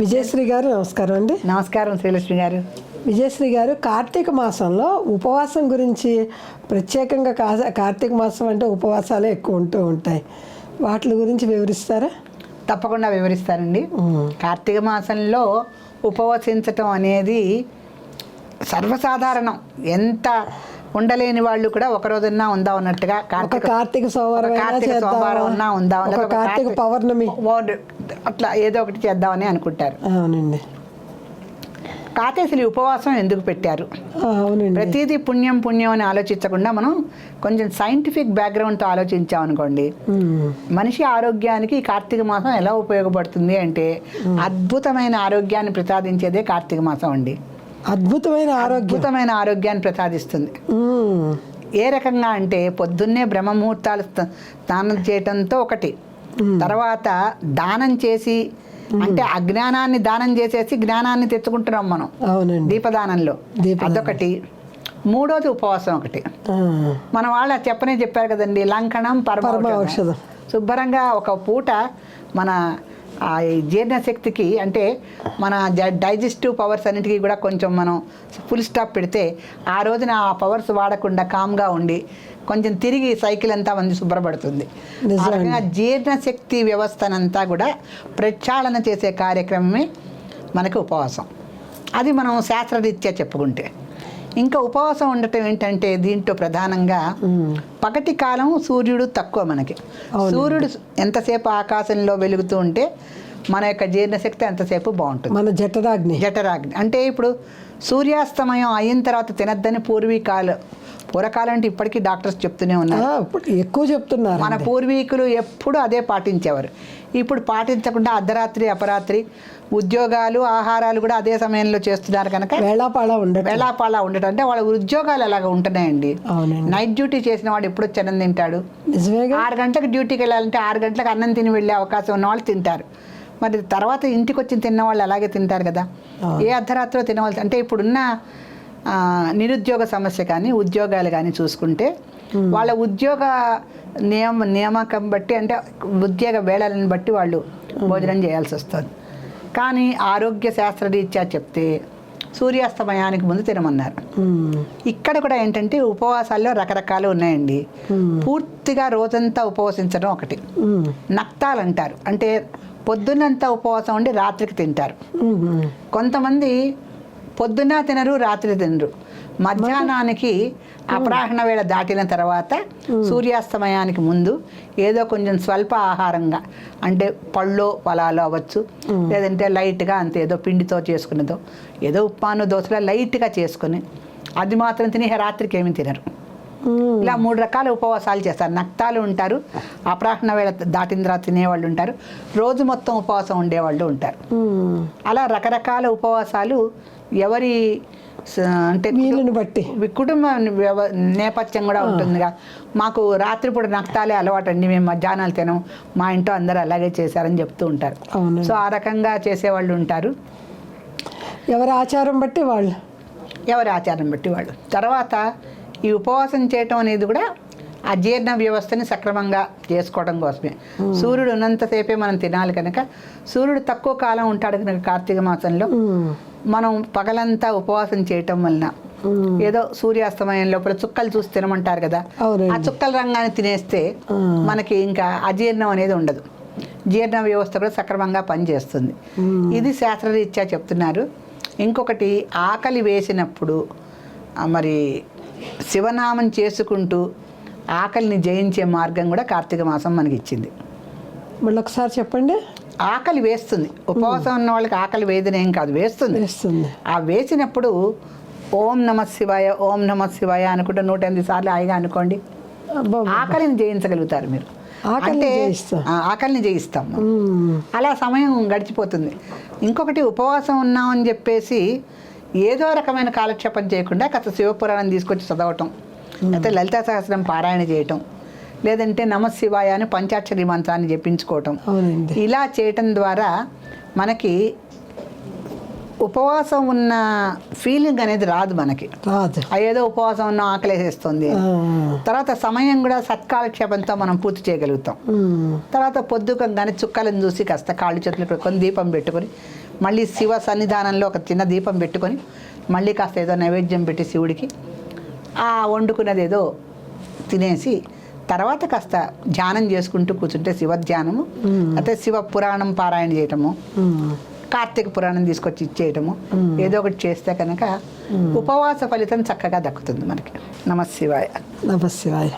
విజయశ్రీ గారు నమస్కారం అండి. నమస్కారం శ్రీలక్ష్మి గారు. విజయశ్రీ గారు కార్తీక మాసంలో ఉపవాసం గురించి ప్రత్యేకంగా కా- కార్తీక మాసం అంటే ఉపవాసాలే ఎక్కువ ఉంటూ ఉంటాయి. వాటి గురించి వివరిస్తారా? తప్పకుండా వివరిస్తానండి. కార్తీక మాసంలో ఉపవసించటం అనేది సర్వసాధారణం. ఎంత ఉండలేని వాళ్ళు కూడా ఒక రోజున్నా ఉందా ఉన్నట్టుగా కార్తీక కార్తీక సోమవారం కార్తీక? సోమవారం ఉన్నా ఉందా కార్తీక పౌర్ణమి. అట్లా ఏదో ఒకటి చేద్దామని అనుకుంటారు. అవునండి. ఈ ఉపవాసం ఎందుకు పెట్టారు? ప్రతిదీ పుణ్యం పుణ్యం అని ఆలోచించకుండా మనం కొంచెం సైంటిఫిక్ బ్యాక్గ్రౌండ్తో ఆలోచించామనుకోండి మనిషి ఆరోగ్యానికి కార్తీక మాసం ఎలా ఉపయోగపడుతుంది అంటే అద్భుతమైన ఆరోగ్యాన్ని ప్రసాదించేదే కార్తీక మాసం అండి. అద్భుతమైన అద్భుతమైన ఆరోగ్యాన్ని ప్రసాదిస్తుంది. ఏ రకంగా అంటే పొద్దున్నే బ్రహ్మముహూర్తాలు స్న- స్నానం చేయటంతో ఒకటి. తర్వాత దానం చేసి అంటే అజ్ఞానాన్ని దానం చేసేసి జ్ఞానాన్ని తెచ్చుకుంటున్నాం మనం. అవునండి. దీపదానంలో. దీపదానం. అదొకటి. మూడోది ఉపవాసం ఒకటి. మన వాళ్ళ చెప్పనే చెప్పారు కదండి లంకణం పరమ పరమ ఔషధం. శుభ్రంగా ఒక పూట మన ఆ జీర్ణశక్తికి అంటే మన డైజెస్టివ్ పవర్స్ అన్నిటికీ కూడా కొంచెం మనం ఫుల్ స్టాప్ పెడితే ఆ రోజున ఆ పవర్స్ వాడకుండా కామ్గా ఉండి కొంచెం తిరిగి సైకిల్ అంతా మంది శుభ్రపడుతుంది. జీర్ణశక్తి వ్యవస్థనంతా కూడా ప్రక్షాళన చేసే కార్యక్రమమే మనకి ఉపవాసం. అది మనం శాస్త్రరీత్యా చెప్పుకుంటే. ఇంకా ఉపవాసం ఉండటం ఏంటంటే దీంట్లో ప్రధానంగా పగటి కాలం సూర్యుడు తక్కువ మనకి. సూర్యుడు ఎంతసేపు ఆకాశంలో వెలుగుతూ ఉంటే మన యొక్క జీర్ణశక్తి అంతసేపు బాగుంటుంది. మన జఠరాగ్ని. జఠరాగ్ని. అంటే ఇప్పుడు సూర్యాస్తమయం అయిన తర్వాత తినద్దని పూర్వీకాలు పూర్వకాలం అంటే ఇప్పటికీ డాక్టర్స్ చెప్తూనే ఉన్నారు. ఎక్కువ చెప్తున్నారు మన పూర్వీకులు ఎప్పుడు అదే పాటించేవారు. ఇప్పుడు పాటించకుండా అర్ధరాత్రి అపరాత్రి ఉద్యోగాలు ఆహారాలు కూడా అదే సమయంలో చేస్తున్నారు కనుక వేళాపాళ ఉండటం వేళాపాళ ఉండటం అంటే వాళ్ళ ఉద్యోగాలు అలాగ ఉంటున్నాయండి. నైట్ డ్యూటీ చేసిన వాడు ఎప్పుడు వచ్చి అన్నం తింటాడు? ఆరు గంటలకు డ్యూటీకి వెళ్ళాలంటే ఆరు గంటలకు అన్నం తిని వెళ్ళే అవకాశం ఉన్న వాళ్ళు తింటారు. మరి తర్వాత ఇంటికి వచ్చి తిన్న వాళ్ళు అలాగే తింటారు కదా. ఏ అర్ధరాత్రిలో తినవలసి అంటే ఇప్పుడున్న నిరుద్యోగ సమస్య కానీ ఉద్యోగాలు కానీ చూసుకుంటే వాళ్ళ ఉద్యోగ నియమ నియామకం బట్టి అంటే ఉద్యోగ వేళలను బట్టి వాళ్ళు భోజనం చేయాల్సి వస్తుంది. కానీ ఆరోగ్య శాస్త్రరీత్యా చెప్తే సూర్యాస్తమయానికి ముందు తినమన్నారు. ఇక్కడ కూడా ఏంటంటే ఉపవాసాల్లో రకరకాలు ఉన్నాయండి. పూర్తిగా రోజంతా ఉపవసించడం ఒకటి. నక్తాలు అంటారు. అంటే పొద్దున్నంతా ఉపవాసం ఉండి రాత్రికి తింటారు. కొంతమంది పొద్దున్న తినరు రాత్రి తినరు. మధ్యాహ్నానికి అపరాహ్న వేళ దాటిన తర్వాత సూర్యాస్తమయానికి ముందు ఏదో కొంచెం స్వల్ప ఆహారంగా అంటే పళ్ళు పొలాలు అవ్వచ్చు లేదంటే లైట్గా అంత ఏదో పిండితో చేసుకునేదో ఏదో ఉప్మాను దోశలో లైట్గా చేసుకుని అది మాత్రం తిని రాత్రికి ఏమీ తినరు. ఇలా మూడు రకాల ఉపవాసాలు చేస్తారు. నక్తాలు ఉంటారు అపరాహ్న వేళ దాటిన తర్వాత తినేవాళ్ళు ఉంటారు రోజు మొత్తం ఉపవాసం ఉండేవాళ్ళు ఉంటారు. అలా రకరకాల ఉపవాసాలు ఎవరి అంటే వీలుని బట్టి. కుటుంబ నేపథ్యం కూడా ఉంటుందిగా మాకు రాత్రిపూట నక్తాలే అలవాటు అండి మేము మధ్యాహ్నాలు తినం మా ఇంట్లో అందరూ అలాగే చేశారని చెప్తూ ఉంటారు. సో ఆ రకంగా చేసేవాళ్ళు ఉంటారు. ఎవరి ఆచారం బట్టి వాళ్ళు. ఎవరి ఆచారం బట్టి వాళ్ళు. తర్వాత ఈ ఉపవాసం చేయటం అనేది కూడా ఆ జీర్ణ వ్యవస్థని సక్రమంగా చేసుకోవడం కోసమే. సూర్యుడు ఉన్నంతసేపే మనం తినాలి కనుక సూర్యుడు తక్కువ కాలం ఉంటాడు కనుక కార్తీక మాసంలో మనం పగలంతా ఉపవాసం చేయటం వలన. ఏదో సూర్యాస్తమయం లోపల చుక్కలు చూసి తినమంటారు కదా. ఆ చుక్కల రంగాన్ని తినేస్తే మనకి ఇంకా అజీర్ణం అనేది ఉండదు. జీర్ణ వ్యవస్థ కూడా సక్రమంగా పనిచేస్తుంది. ఇది శాస్త్రరీత్యా చెప్తున్నారు. ఇంకొకటి ఆకలి వేసినప్పుడు మరి శివనామం చేసుకుంటూ ఆకలిని జయించే మార్గం కూడా కార్తీక మాసం మనకి ఇచ్చింది మళ్ళీ ఒకసారి చెప్పండి. ఆకలి వేస్తుంది. ఉపవాసం ఉన్న వాళ్ళకి ఆకలి వేదన ఏం కాదు వేస్తుంది. వేస్తుంది. ఆ వేసినప్పుడు ఓం నమ శివాయ ఓం నమ శివాయ అనుకుంటే నూట ఎనిమిది సార్లు హాయిగా అనుకోండి. ఆకలిని జయించగలుగుతారు మీరు. ఆకలిని అంటే, ఆకలిని జయిస్తాం అలా సమయం గడిచిపోతుంది. ఇంకొకటి ఉపవాసం ఉన్నామని చెప్పేసి ఏదో రకమైన కాలక్షేపం చేయకుండా కాస్త శివపురాణం తీసుకొచ్చి చదవటం. లేకపోతే లలితా సహస్రం పారాయణ చేయటం లేదంటే నమ శివాయ అని పంచాక్షరి మంత్రాన్ని జపించుకోవటం. ఇలా చేయటం ద్వారా మనకి ఉపవాసం ఉన్న ఫీలింగ్ అనేది రాదు మనకి. ఏదో ఉపవాసం ఉన్న ఆకలేసేస్తుంది. తర్వాత సమయం కూడా సత్కాలక్షేపంతో మనం పూర్తి చేయగలుగుతాం. తర్వాత పొద్దుకంగానే చుక్కలను చూసి కాస్త కాళ్ళు చేతులు పెట్టుకొని దీపం పెట్టుకొని మళ్ళీ శివ సన్నిధానంలో ఒక చిన్న దీపం పెట్టుకొని మళ్ళీ కాస్త ఏదో నైవేద్యం పెట్టి శివుడికి ఆ వండుకున్నది ఏదో తినేసి తర్వాత కాస్త ధ్యానం చేసుకుంటూ కూర్చుంటే శివ ధ్యానము అయితే శివ పురాణం పారాయణ చేయటము. కార్తీక పురాణం తీసుకొచ్చి ఇచ్చేయటము ఏదో ఒకటి చేస్తే కనుక ఉపవాస ఫలితం చక్కగా దక్కుతుంది మనకి. నమశివాయ. నమశివాయ.